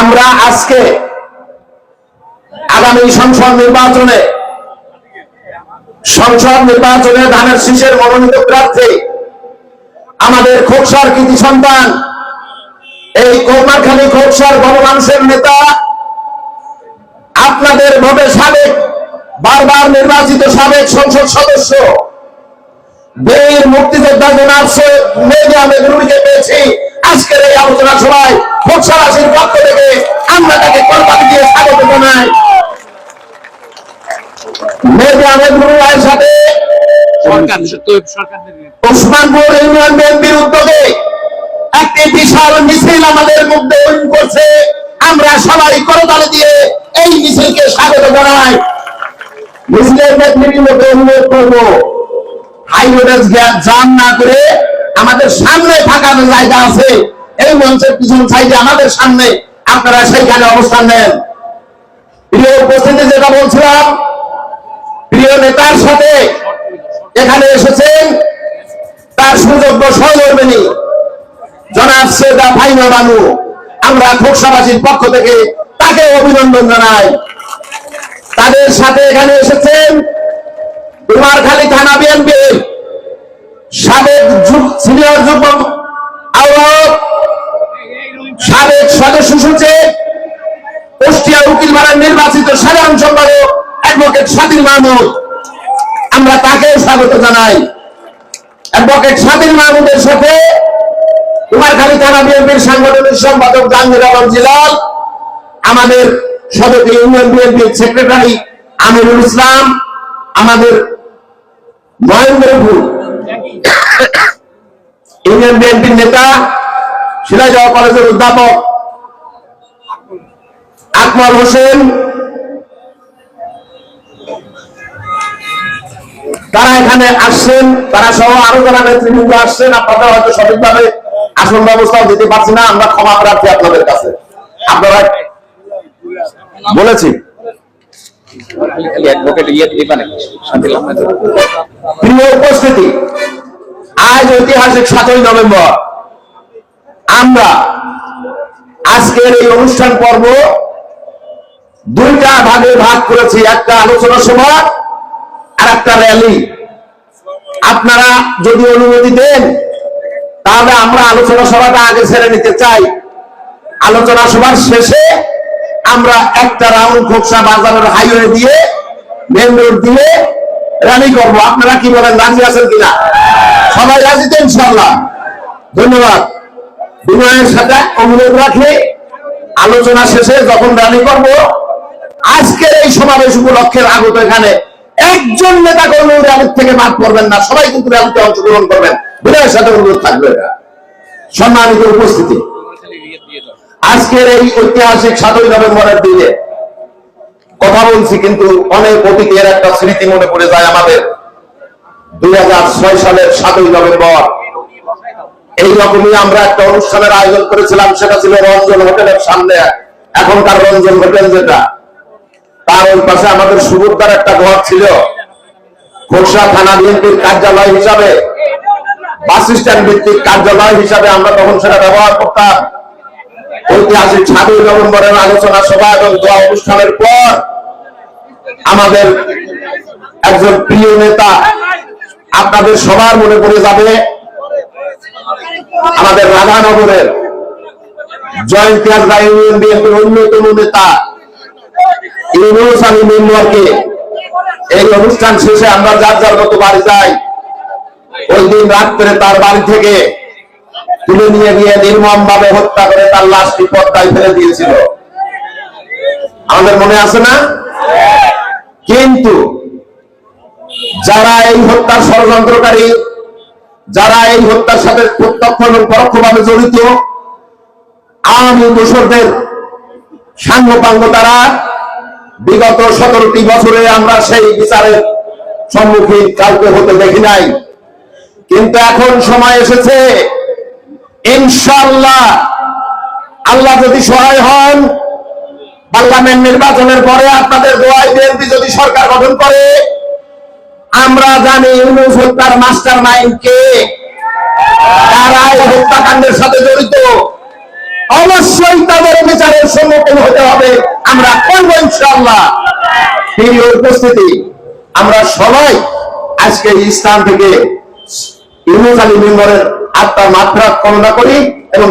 আমরা আজকে আগামী সংসদ নির্বাচনে সংসদ নির্বাচনে ধানের শীষের মনোনীত প্রার্থী, আমাদের খোকসার কৃতি সন্তান, এই কৌমারখালী খোকসার গণমানুষের নেতা, আপনাদের ভোটে সাবেক, বারবার নির্বাচিত সাবেক সংসদ সদস্য, বীর মুক্তিযোদ্ধা জনাব সৈয়দ আহমেদ রুমিকে পেয়েছি। আজকের এই আলোচনা সভায় খোকসারাশির আমাদের আমরা সবাই দিয়ে এই মিছিলকে স্বাগত জানাই। আমাদের সামনে ফাঁকা জায়গা আছে। এই মঞ্চের পিছন সাইডে আমাদের সামনে আপনারা সেইখানে অবস্থান নেন। প্রিয় উপস্থিতি যেটা বলছিলাম, প্রিয় নেতার সাথে এখানে এসেছেন তার সুযোগ্য সহকর্মিনী জনাব সেদা ফাইমা বানু। আমরা খোকসাবাসীর পক্ষ থেকে তাকে অভিনন্দন জানাই। তাদের সাথে এখানে এসেছেন কুমারখালী থানা বিএনপি সাবেক সিনিয়র যুব আহ্বায়ক, সাবেক সদস্য সচিব কুষ্টিয়া উকিল মারার নির্বাচিত সাধারণ সম্পাদক অ্যাডভোকেট স্বাধীন মাহমুদ। আমরা তাকেও স্বাগত জানাই। অ্যাডভোকেট স্বাধীন মাহমুদের সাথে কুমারখালী থানা বিএনপির সাংগঠনিক সম্পাদক জাহাঙ্গীর আলম জিলাল, আমাদের সদস্য ইউনিয়ন বিএনপির সেক্রেটারি আমিরুল ইসলাম, আমাদের ইউনিয়ন বিএনপির নেতা সিরাজগঞ্জ কলেজের অধ্যাপক আকমল হোসেন তারা এখানে আসছেন তারা সহ আরও যারা নেতৃবৃন্দ আসছেন আপনারা হয়তো সঠিকভাবে আসন ব্যবস্থাও দিতে পারছি না আমরা ক্ষমা প্রার্থী আপনাদের কাছে। আপনারা বলেছি। ইয়ে শান্তি প্রিয় উপস্থিতি আজ ঐতিহাসিক সাতই নভেম্বর। আমরা আজকের এই অনুষ্ঠান পর্ব দুইটা ভাগে ভাগ করেছি। একটা আলোচনা সভা আর একটা র্যালি আপনারা যদি অনুমতি দেন, তাহলে আমরা আলোচনা সভাটা আগে ছেড়ে নিতে চাই। আলোচনা সভার শেষে আমরা একটা রাউন্ড খোকসা বাজারের হাইওয়ে দিয়ে মেন রোড দিয়ে র্যালি করব। আপনারা কি বলেন, রাজি আছেন কিনা? সবাই রাজি তো ইনশাল্লাহ ধন্যবাদ। বিনয়ের সাথে অনুরোধ রাখি, আলোচনা শেষে যখন র্যালি করব, আজকের এই সমাবেশ উপলক্ষের আগত এখানে। একজন নেতা কর্মী র্যালির থেকে বাদ পড়বেন না, সবাই কিন্তু র্যালিতে অংশগ্রহণ করবেন। বিনয়ের সাথে অনুরোধ থাকবে এটা। সম্মানিত উপস্থিতি। আজকের এই ঐতিহাসিক সাতই নভেম্বরের দিনে কথা বলছি, কিন্তু অনেক অতীতের একটা স্মৃতি মনে পড়ে যায় আমাদের। দুই সালের সাতই নভেম্বর এই রকমই আমরা একটা অনুষ্ঠানের আয়োজন করেছিলাম, সেটা ছিল রঞ্জন হোটেলের সামনে। এখনকার রঞ্জন হোটেল যেটা তার ওই পাশে আমাদের সুভদ্রার একটা ঘর ছিল। খোসা থানা বিএনপির কার্যালয় হিসাবে, বাস স্ট্যান্ড ভিত্তিক কার্যালয় হিসাবে আমরা তখন সেটা ব্যবহার করতাম। ঐতিহাসিক সাতই নভেম্বরের আলোচনা সভা এবং দোয়া অনুষ্ঠানের পর আমাদের একজন প্রিয় নেতা আপনাদের সবার মনে পড়ে যাবে, আমাদের রাধানগরের জয়ন্তী হাজরা ইউনিয়ন বিএনপির অন্যতম নেতা এই অনুষ্ঠান শেষে আমরা যার যার মতো বাড়ি যাই, ওই দিন রাত্রে তার বাড়ি থেকে তুলে নিয়ে গিয়ে নির্মম ভাবে হত্যা করে তার লাশটি পদ্মায় ফেলে দিয়েছিল। আমাদের মনে আছে না? কিন্তু যারা এই হত্যার ষড়যন্ত্রকারী, যারা এই হত্যার সাথে প্রত্যক্ষ এবং পরোক্ষভাবে জড়িত, আওয়ামী দোষরদের সাঙ্গপাঙ্গ তারা বিগত সতেরোটি বছরে আমরা সেই বিচারের সম্মুখীন কাউকে হতে দেখি নাই। কিন্তু এখন সময় এসেছে। ইনশাল্লাহ আল্লাহ যদি সহায় হন, পার্লামেন্ট নির্বাচনের পরে আপনাদের দোয়াই বিএনপি যদি সরকার গঠন করে, আমরা জানি ইউনুস হত্যার মাস্টার মাইন্ড কে। তারা হত্যাকাণ্ডের সাথে জড়িত। অবশ্যই তাদের বিচারের সম্মুখীন হতে হবে। আমরা করব ইনশাআল্লাহ। প্রিয় উপস্থিতি, আমরা সবাই আজকে ইসলাম থেকে ইউনুস মেম্বরের আত্মার মাত্রা কামনা করি এবং